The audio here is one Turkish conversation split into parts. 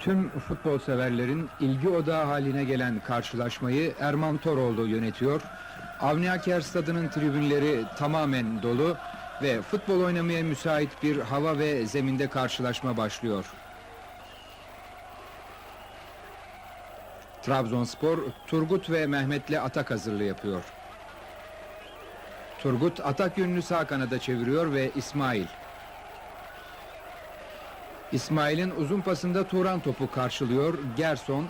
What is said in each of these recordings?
Tüm futbol severlerin ilgi odağı haline gelen karşılaşmayı Erman Toroğlu yönetiyor. Avni Aker Stadı'nın tribünleri tamamen dolu ve futbol oynamaya müsait bir hava ve zeminde karşılaşma başlıyor. Trabzonspor, Turgut ve Mehmet'le atak hazırlığı yapıyor. Turgut atak yönünü sağ kanada çeviriyor ve İsmail. İsmail'in uzun pasında Turan topu karşılıyor. Gerson.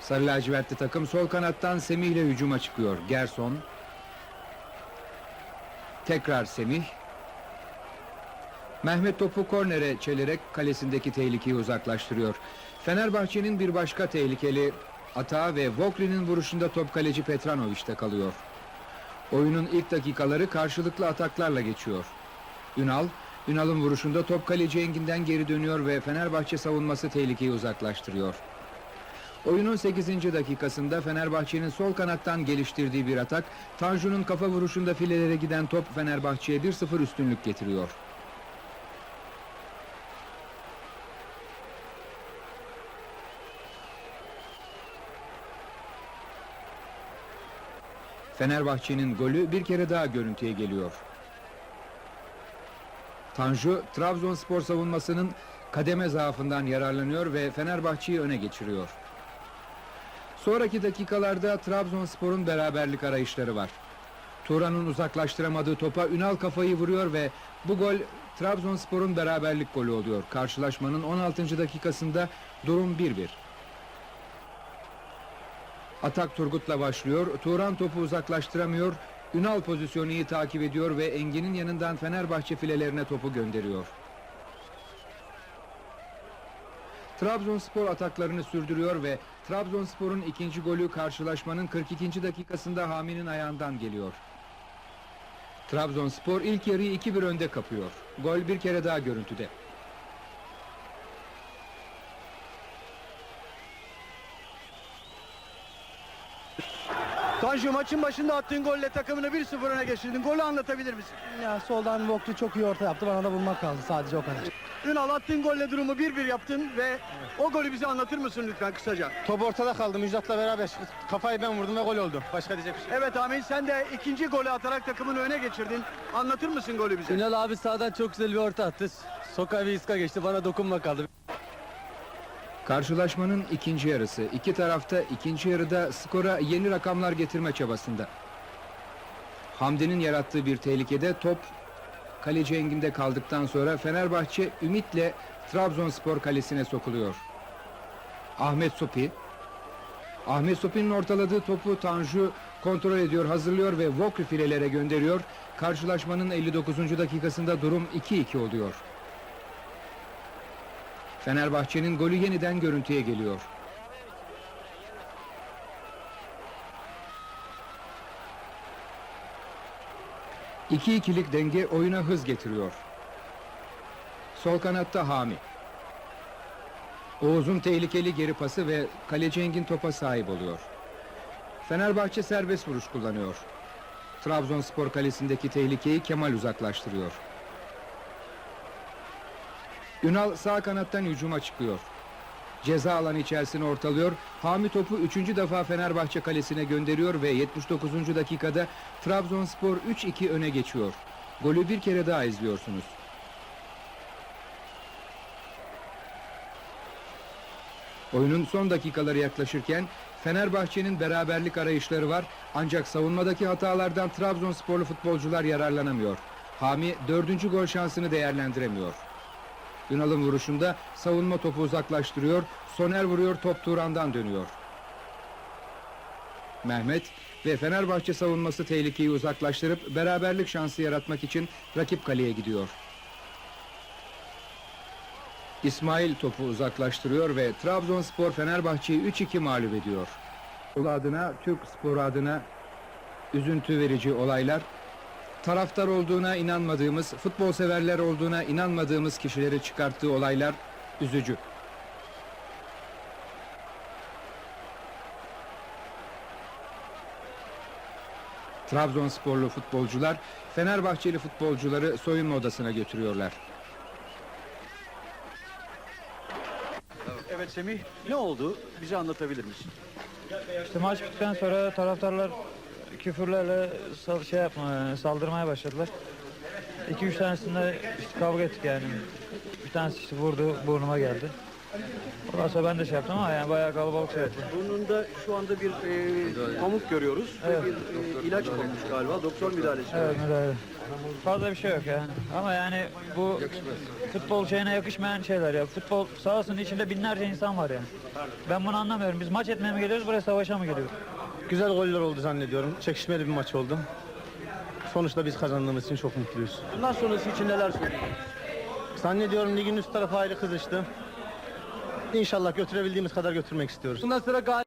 Sarı lacivertli takım sol kanattan Semih ile hücuma çıkıyor. Gerson. Tekrar Semih. Mehmet topu kornere çelerek kalesindeki tehlikeyi uzaklaştırıyor. Fenerbahçe'nin bir başka tehlikeli atağı ve Vokli'nin vuruşunda top kaleci Petranovic'te kalıyor. Oyunun ilk dakikaları karşılıklı ataklarla geçiyor. Ünal, Ünal'ın vuruşunda top kaleci Engin'den geri dönüyor ve Fenerbahçe savunması tehlikeyi uzaklaştırıyor. Oyunun 8. dakikasında Fenerbahçe'nin sol kanattan geliştirdiği bir atak, Tanju'nun kafa vuruşunda filelere giden top Fenerbahçe'ye 1-0 üstünlük getiriyor. Fenerbahçe'nin golü bir kere daha görüntüye geliyor. Tanju, Trabzonspor savunmasının kademe zaafından yararlanıyor ve Fenerbahçe'yi öne geçiriyor. Sonraki dakikalarda Trabzonspor'un beraberlik arayışları var. Turan'ın uzaklaştıramadığı topa Ünal kafayı vuruyor ve bu gol Trabzonspor'un beraberlik golü oluyor. Karşılaşmanın 16. dakikasında durum 1-1. Atak Turgut'la başlıyor. Turan topu uzaklaştıramıyor. Ünal pozisyonu iyi takip ediyor ve Engin'in yanından Fenerbahçe filelerine topu gönderiyor. Trabzonspor ataklarını sürdürüyor ve Trabzonspor'un ikinci golü karşılaşmanın 42. dakikasında Hami'nin ayağından geliyor. Trabzonspor ilk yarıyı 2-1 önde kapıyor. Gol bir kere daha görüntüde. Tanju maçın başında attığın golle takımını 1-0 öne geçirdin. Golü anlatabilir misin? Ya soldan Voklu çok iyi orta yaptı. Bana da bulmak kaldı sadece o kadar. Ünal attığın golle durumu 1-1 yaptın ve o golü bize anlatır mısın lütfen kısaca? Top ortada kaldı Müjdat'la beraber. Kafayı ben vurdum ve gol oldu. Başka diyecek bir şey. yok. Evet Amin sen de ikinci golü atarak takımını öne geçirdin. Anlatır mısın golü bize? Ünal abi sağdan çok güzel bir orta attı. Sokağa bir iska geçti. Bana dokunma kaldı. Karşılaşmanın ikinci yarısı. İki tarafta ikinci yarıda skora yeni rakamlar getirme çabasında. Hamdi'nin yarattığı bir tehlikede top kaleci Engin'de kaldıktan sonra Fenerbahçe ümitle Trabzonspor kalesine sokuluyor. Ahmet Supi Ahmet Supi'nin ortaladığı topu Tanju kontrol ediyor, hazırlıyor ve Vokri filelere gönderiyor. Karşılaşmanın 59. dakikasında durum 2-2 oluyor. Fenerbahçe'nin golü yeniden görüntüye geliyor. İki ikilik denge oyuna hız getiriyor. Sol kanatta Hami. Oğuz'un tehlikeli geri pası ve kaleci Engin topa sahip oluyor. Fenerbahçe serbest vuruş kullanıyor. Trabzonspor kalesindeki tehlikeyi Kemal uzaklaştırıyor. Ünal sağ kanattan hücuma çıkıyor. Ceza alanı içerisine ortalıyor. Hami topu üçüncü defa Fenerbahçe kalesine gönderiyor ve 79. dakikada Trabzonspor 3-2 öne geçiyor. Golü bir kere daha izliyorsunuz. Oyunun son dakikaları yaklaşırken Fenerbahçe'nin beraberlik arayışları var ancak savunmadaki hatalardan Trabzonsporlu futbolcular yararlanamıyor. Hami dördüncü gol şansını değerlendiremiyor. Ünal'ın vuruşunda savunma topu uzaklaştırıyor. Soner vuruyor top Turan'dan dönüyor. Mehmet ve Fenerbahçe savunması tehlikeyi uzaklaştırıp beraberlik şansı yaratmak için rakip kaleye gidiyor. İsmail topu uzaklaştırıyor ve Trabzonspor Fenerbahçe'yi 3-2 mağlup ediyor. Adına, Türk sporu adına üzüntü verici olaylar taraftar olduğuna inanmadığımız, futbol severler olduğuna inanmadığımız kişileri çıkarttığı olaylar üzücü. Trabzonsporlu futbolcular Fenerbahçeli futbolcuları soyunma odasına götürüyorlar. Evet Semih, ne oldu? Bize anlatabilir misin? İşte maç bittikten sonra taraftarlar küfürlerle sal- şey yapma, saldırmaya başladılar. 2-3 tanesinde işte kavga ettik yani. Bir tanesi işte vurdu, burnuma geldi. Ondan sonra ben de şey yaptım ama yani bayağı kalabalık şey yaptı. Burnunda şu anda bir e, pamuk görüyoruz. Evet. Ve bir e, ilaç konmuş galiba. Doktor müdahalesi. Evet müdahale. Fazla bir şey yok yani. Ama yani bu futbol şeyine yakışmayan şeyler ya. Futbol sahasının içinde binlerce insan var yani. Ben bunu anlamıyorum. Biz maç etmeye mi geliyoruz, buraya savaşa mı geliyoruz? Güzel goller oldu zannediyorum. Çekişmeli bir maç oldu. Sonuçta biz kazandığımız için çok mutluyuz. Bundan sonrası için neler söyleyeceksiniz? Zannediyorum ligin üst tarafı ayrı kızıştı. İnşallah götürebildiğimiz kadar götürmek istiyoruz. Bundan sonra gal